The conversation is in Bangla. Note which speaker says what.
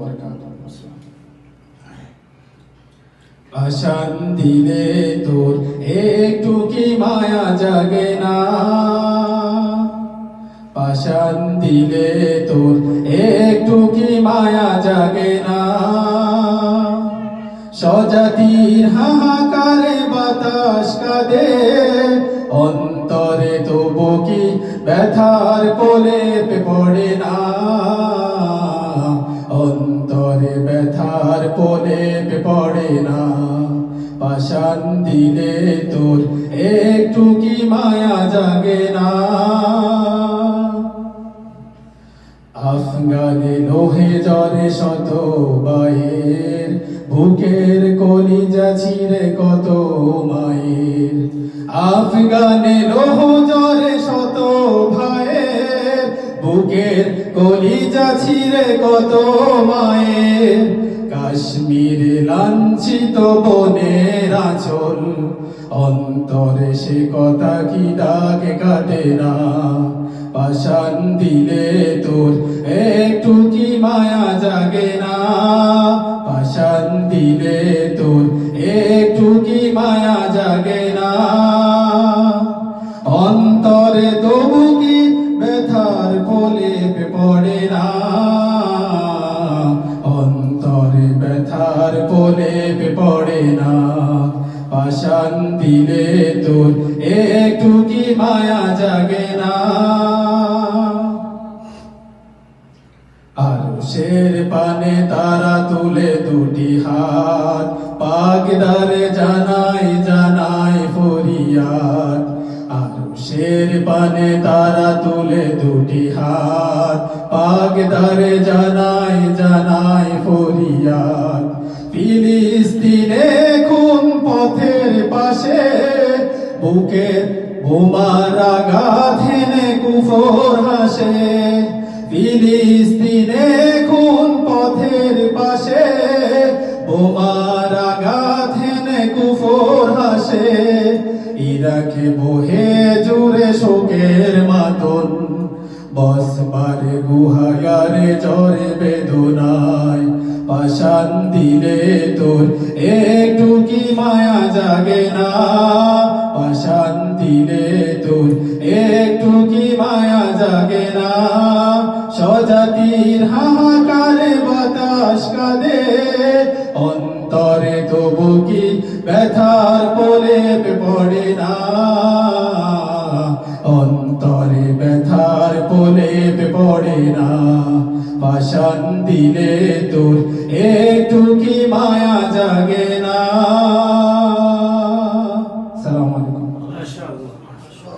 Speaker 1: বারাকাতুহু আশান দিলে তোর একটু কি মায়া জাগে না? তোর একটু কি মায়া জাগে না? স্বজাতির হাহাকারে বাতাস কাঁদে, অন্তরে তবু কি ব্যথার কোলে পড়ে না? পাশান দিলে তোর, একটু কি মায়া জাগে না? আফগানে লোহে জরে শত বায়ের, বুকের কলিজা ছিঁড়ে কত মায়ের। আফগানে লোহ জরে শত ভাইয়ের, বুকের কলিজা ছিঁড়ে কত মায়ের। কাশ্মীরে লাঞ্ছিত বনের আচল। অন্তরে সে কথা কি দাগে কাটে না? পাশান দিলে তোর একটু কি মায়া জাগে না? পাশান দিলে তোর একটু কি মায়া জাগে না? অন্তরে তবু কি ব্যথার কোলে পড়ে না? পড়ে না। পাশান দিলে তোর, একটু কি মায়া জাগে না? আর শের পানে তারা তুলে দুটি হাত, পাগদারে জানাই জানাই ফরিয়াদ। আর শের পানে তারা তুলে দুটি হাত, পাগদারে জানাই জানাই ফরিয়াদ। ফিলিস্তিনে খুন পথের পাশে? বুকের বোমার আঘাত হেনে কুফর হাসে। ফিলিস্তিনে খুন পথের পাশে? বোমার আঘাত হেনে কুফর হাসে। ইরাকে বহে জুড়ে শোকের মাতন। বসবারে গুহাগারে চরে বেদনায়। পাশান তোর একটু কি মায়া জাগে না। পাশান দিলে তোর একটু কি মায়া জাগে না। স্বজাতির হাহাকারে বাতাস কাঁদে। অন্তরে তবু কি ব্যথার পোলে পড়ে না? অন্তরে ব্যথার পোলে পড়ে না। পাশান দিলে তোর একটু কি মায়া জাগে না।